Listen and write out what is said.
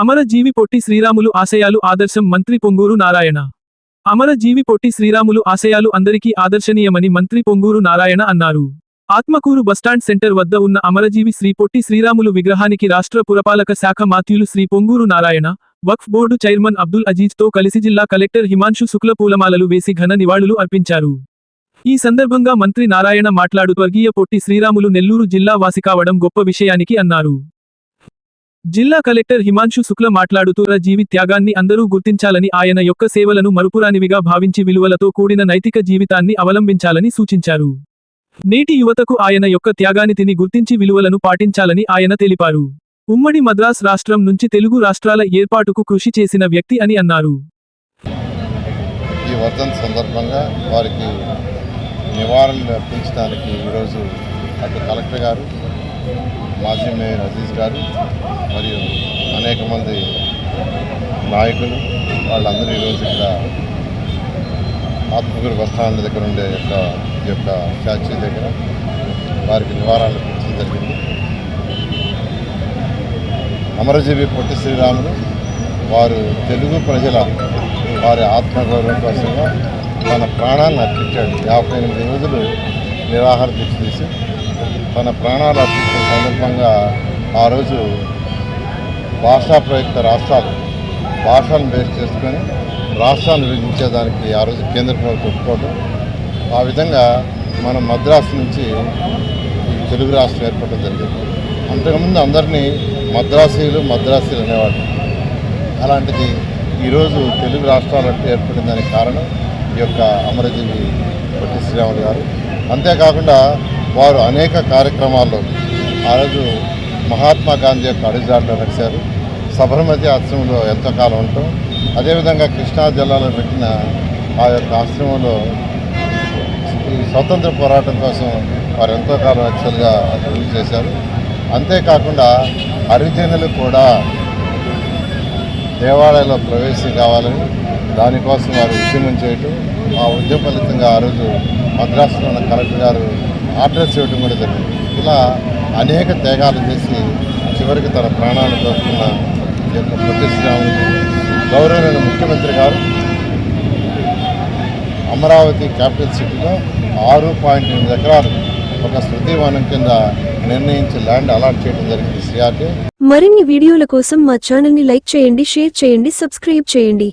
అమరజీవి పొట్టి శ్రీరాములు ఆశయాలు ఆదర్శం మంత్రి పొంగూరు నారాయణ. అమరజీవి పొట్టి శ్రీరాములు ఆశయాలు అందరికీ ఆదర్శనీయమని మంత్రి పొంగూరు నారాయణ అన్నారు. ఆత్మకూరు బస్టాండ్ సెంటర్ వద్ద ఉన్న అమరజీవి శ్రీ పొట్టి శ్రీరాములు విగ్రహానికి రాష్ట్ర పురపాలక శాఖ మాత్యులు శ్రీ పొంగూరు నారాయణ వక్ఫ్ బోర్డు చైర్మన్ అబ్దుల్ అజీజ్తో కలిసి జిల్లా కలెక్టర్ హిమాంశు శుక్ల పూలమాలలు వేసి ఘన నివాళులు అర్పించారు. ఈ సందర్భంగా మంత్రి నారాయణ మాట్లాడుతూ స్వర్గీయ పొట్టి శ్రీరాములు నెల్లూరు జిల్లా వాసి కావడం గొప్ప విషయానికి అన్నారు. జిల్లా కలెక్టర్ హిమాంశు శుక్ల మాట్లాడుతూ ర జీవి త్యాగాన్ని అందరూ గుర్తించాలని ఆయన యొక్క సేవలను మరుపురానివిగా భావించి విలువలతో కూడిన నైతిక జీవితాన్ని అవలంబించాలని సూచించారు. నేటి యువతకు ఆయన యొక్క త్యాగాన్ని తిని గుర్తించి విలువలను పాటించాలని ఆయన తెలిపారు. ఉమ్మడి మద్రాస్ రాష్ట్రం నుంచి తెలుగు రాష్ట్రాల ఏర్పాటుకు కృషి చేసిన వ్యక్తి అని అన్నారు. ఈ వర్ధన్ సందర్భంగా వారికి అర్పించడానికి ఈరోజు అటు కలెక్టర్ గారు మాజీ మేయర్ అజీజ్ గారు మరియు అనేక మంది నాయకులు వాళ్ళందరూ ఈరోజు ఇక్కడ ఆత్మగురు బస్టాండ్ దగ్గర ఉండే యొక్క ఈ యొక్క స్టాచ్యూ దగ్గర వారికి నివారణ జరిగింది. అమరజీవి పొట్టి శ్రీరాములు వారు తెలుగు ప్రజల వారి ఆత్మగౌరవం కోసంగా తన ప్రాణాన్ని అర్పించాడు. యాభై ఎనిమిది రోజులు నిరాహార దీక్ష తీసి తన ప్రాణాలు అర్పించిన సందర్భంగా ఆ రోజు భాషా ప్రయుక్త రాష్ట్రాలు భాషలను బేస్ చేసుకొని రాష్ట్రాన్ని విభజించేదానికి ఆ రోజు కేంద్ర ప్రభుత్వం ఒప్పుకోవడం ఆ విధంగా మన మద్రాసు నుంచి తెలుగు రాష్ట్రం ఏర్పడడం జరిగింది. అంతకుముందు అందరినీ మద్రాసీలు మద్రాసీలు అనేవాళ్ళు. అలాంటిది ఈరోజు తెలుగు రాష్ట్రాలంటే ఏర్పడిన దానికి కారణం ఈ యొక్క అమరజీవి పొట్టి శ్రీరాములు గారు. అంతేకాకుండా వారు అనేక కార్యక్రమాల్లో ఆ రోజు మహాత్మా గాంధీ యొక్క అడుగుజాడలో నడిచారు. సబర్మతి ఆశ్రమంలో ఎంతకాలం ఉంటాం అదేవిధంగా కృష్ణా జిల్లాలో పెట్టిన ఆ యొక్క ఆశ్రమంలో స్వతంత్ర పోరాటం కోసం వారు ఎంతో కాలం యాక్చువల్గా అభివృద్ధి చేశారు. అంతేకాకుండా హరిజనులు కూడా దేవాలయంలో ప్రవేశం కావాలని దానికోసం వారు ఉద్యమం చేయటం. ఆ ఉద్యమ ఫలితంగా ఆ రోజు మద్రాసులో ఉన్న కలెక్టర్ గారు ఆర్డర్స్ ఇవ్వడం కూడా జరిగింది. ఇలా అనేక త్యాగాలు చేసి చివరికి తన ప్రాణాలు కోరుకున్న ఈ యొక్క పొట్టి శ్రీరాములు గౌరవమైన ముఖ్యమంత్రి గారు అమరావతి క్యాపిటల్ సిటీలో ఆరు పాయింట్ ఎనిమిది ఎకరాలు ఒక స్మృతివనం కింద నిర్ణయించి ల్యాండ్ అలాట్ చేయడం జరిగింది. సిఆర్టీ మరిన్ని వీడియోల కోసం మా ఛానల్ని లైక్ చేయండి షేర్ చేయండి సబ్స్క్రైబ్ చేయండి.